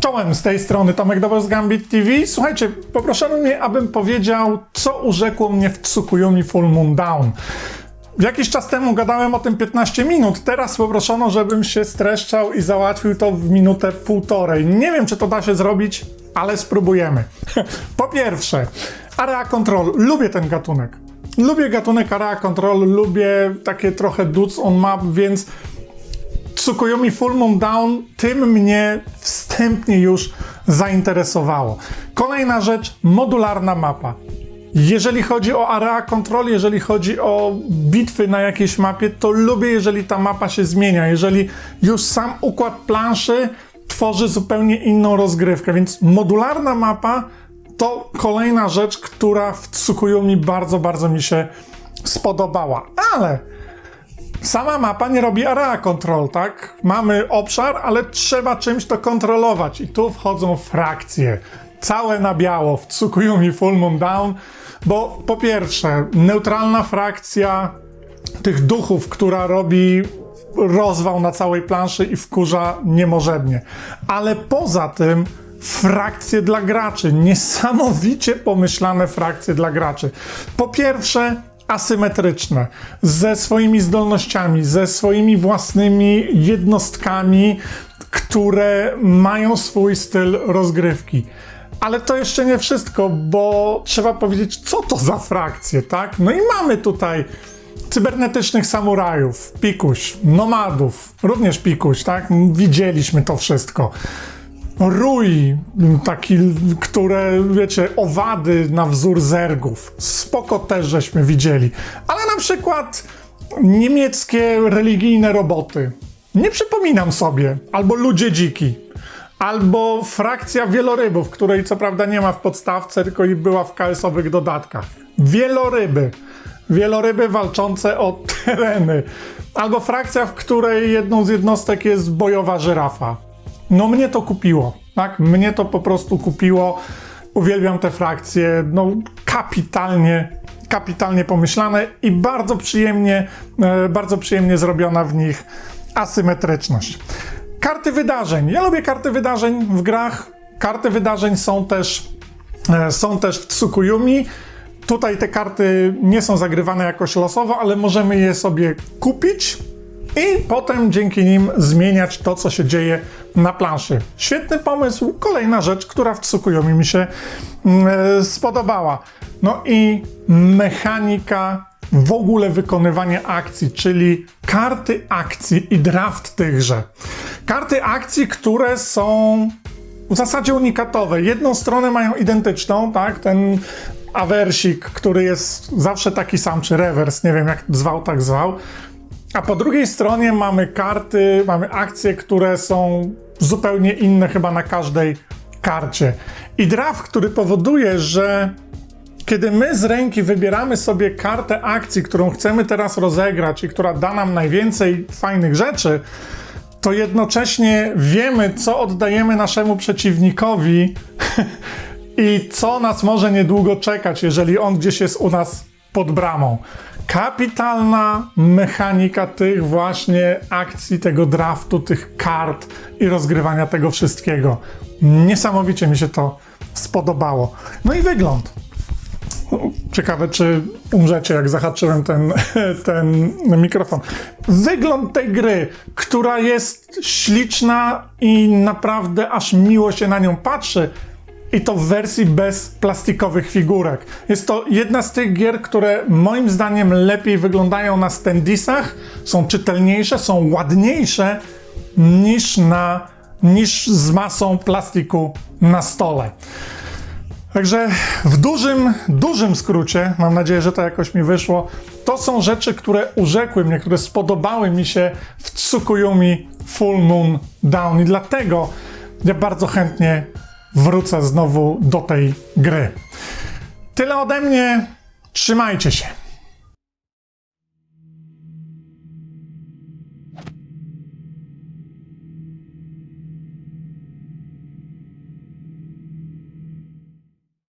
Czołem z tej strony Tomek Dobor z Gambit TV. Słuchajcie, poproszono mnie, abym powiedział, co urzekło mnie w Tsukuyumi Full Moon Down. Jakiś czas temu gadałem o tym 15 minut, teraz poproszono, żebym się streszczał i załatwił to w minutę półtorej. Nie wiem, czy to da się zrobić, ale spróbujemy. po pierwsze, Area Control. Lubię ten gatunek. Lubię gatunek Area Control, lubię takie trochę dudes on map, więc Tsukuyumi Full Moon Down tym mnie wstępnie już zainteresowało. Kolejna rzecz, modularna mapa. Jeżeli chodzi o area control, jeżeli chodzi o bitwy na jakiejś mapie, to lubię, jeżeli ta mapa się zmienia, jeżeli już sam układ planszy tworzy zupełnie inną rozgrywkę, więc modularna mapa to kolejna rzecz, która w Tsukuyumi bardzo, bardzo mi się spodobała. Ale sama mapa nie robi area control, tak? Mamy obszar, ale trzeba czymś to kontrolować i tu wchodzą frakcje. Całe na biało w Tsukuyumi Full Moon Down, bo po pierwsze, neutralna frakcja tych duchów, która robi rozwał na całej planszy i wkurza niemożebnie. Ale poza tym frakcje dla graczy, niesamowicie pomyślane frakcje dla graczy. Po pierwsze, asymetryczne, ze swoimi zdolnościami, ze swoimi własnymi jednostkami, które mają swój styl rozgrywki. Ale to jeszcze nie wszystko, bo trzeba powiedzieć, co to za frakcje, tak? No i mamy tutaj cybernetycznych samurajów, pikuś, nomadów, również pikuś, tak? Widzieliśmy to wszystko. Rój, taki, które, wiecie, owady na wzór zergów. Spoko też żeśmy widzieli. Ale na przykład niemieckie religijne roboty. Nie przypominam sobie. Albo ludzie dziki. Albo frakcja wielorybów, której co prawda nie ma w podstawce, tylko i była w KS-owych dodatkach. Wieloryby. Wieloryby walczące o tereny. Albo frakcja, w której jedną z jednostek jest bojowa żyrafa. No mnie to kupiło, tak? Mnie to po prostu kupiło. Uwielbiam te frakcje, no kapitalnie, kapitalnie pomyślane i bardzo przyjemnie, e, bardzo przyjemnie zrobiona w nich asymetryczność. Karty wydarzeń. Ja lubię karty wydarzeń w grach. Karty wydarzeń są też, e, są też w Tsukuyumi. Tutaj te karty nie są zagrywane jakoś losowo, ale możemy je sobie kupić i potem dzięki nim zmieniać to, co się dzieje na planszy. Świetny pomysł. Kolejna rzecz, która w Tsukuyumi mi się e, spodobała. No i mechanika w ogóle wykonywania akcji, czyli karty akcji i draft tychże. Karty akcji, które są w zasadzie unikatowe. Jedną stronę mają identyczną, tak? Ten awersik, który jest zawsze taki sam, czy rewers, nie wiem jak zwał, tak zwał. A po drugiej stronie mamy karty, mamy akcje, które są zupełnie inne chyba na każdej karcie. I draft, który powoduje, że kiedy my z ręki wybieramy sobie kartę akcji, którą chcemy teraz rozegrać i która da nam najwięcej fajnych rzeczy, to jednocześnie wiemy, co oddajemy naszemu przeciwnikowi i co nas może niedługo czekać, jeżeli on gdzieś jest u nas pod bramą. Kapitalna mechanika tych właśnie akcji, tego draftu, tych kart i rozgrywania tego wszystkiego. Niesamowicie mi się to spodobało. No i wygląd. Ciekawe, czy umrzecie, jak zahaczyłem ten, ten mikrofon. Wygląd tej gry, która jest śliczna i naprawdę aż miło się na nią patrzy. I to w wersji bez plastikowych figurek. Jest to jedna z tych gier, które moim zdaniem lepiej wyglądają na standisach, są czytelniejsze, są ładniejsze niż, na, niż z masą plastiku na stole. Także w dużym, dużym skrócie, mam nadzieję, że to jakoś mi wyszło, to są rzeczy, które urzekły mnie, które spodobały mi się w Tsukuyumi Full Moon Down i dlatego ja bardzo chętnie wrócę znowu do tej gry. Tyle ode mnie. Trzymajcie się.